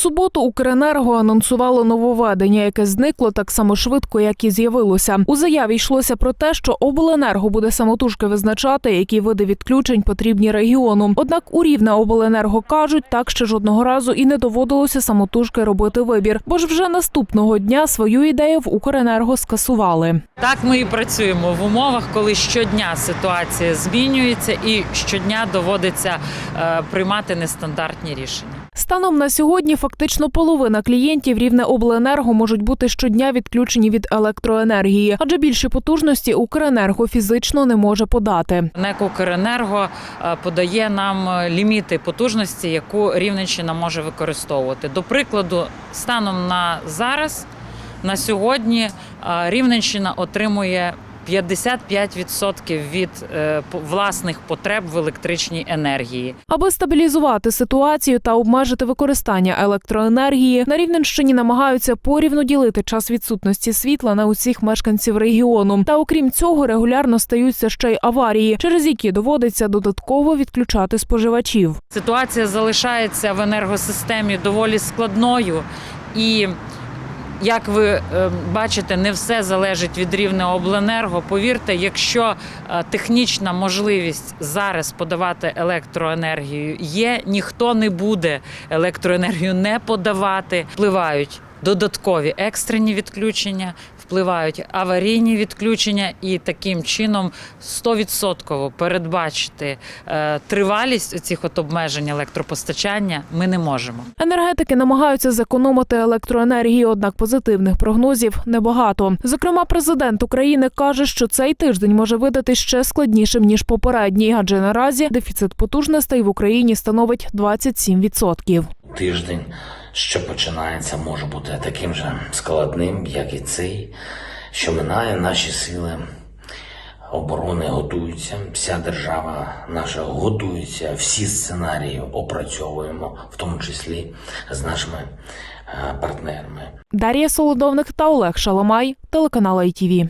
суботу Укренерго анонсувало нововведення, яке зникло так само швидко, як і з'явилося. У заяві йшлося про те, що обленерго буде самотужки визначати, які види відключень потрібні регіону. Однак у рівне обленерго кажуть, так ще жодного разу і не доводилося самотужки робити вибір, бо ж вже наступного дня свою ідею в Укренерго скасували. Так ми і працюємо в умовах, коли щодня ситуація змінюється і щодня доводиться е, приймати нестандартні рішення. Станом на сьогодні фактично половина клієнтів рівне обленерго можуть бути щодня відключені від електроенергії, адже більші потужності Укренерго фізично не може подати. НЕК «Укренерго» е, подає нам е, ліміти потужності, яку Рівненщина може використовувати. До прикладу, станом на зараз, на сьогодні, е, Рівненщина отримує 55% від е, власних потреб в електричній енергії. Аби стабілізувати ситуацію та обмежити використання електроенергії, на Рівненщині намагаються порівну ділити час відсутності світла на усіх мешканців регіону. Та окрім цього, регулярно стаються ще й аварії, через які доводиться додатково відключати споживачів. Ситуація залишається в енергосистемі доволі складною і. Як ви е, бачите, не все залежить від рівня обленерго. Повірте, якщо е, технічна можливість зараз подавати електроенергію є, ніхто не буде електроенергію не подавати. Впливають додаткові екстрені відключення, впливають аварійні відключення, і таким чином 100% передбачити е, тривалість цих от обмежень електропостачання ми не можемо. Енергетики намагаються зекономити електроенергію, однак позитивних прогнозів небагато. Зокрема, президент України каже, що цей тиждень може видати ще складнішим ніж попередній, адже наразі дефіцит потужностей в Україні становить 27%. Тиждень, що починається, може бути таким же складним, як і цей, що минає наші сили оборони готуються, вся держава наша готується, всі сценарії опрацьовуємо, в тому числі з нашими е, партнерами. Дар'я Солодовник та Олег Шаламай, телеканал ITV.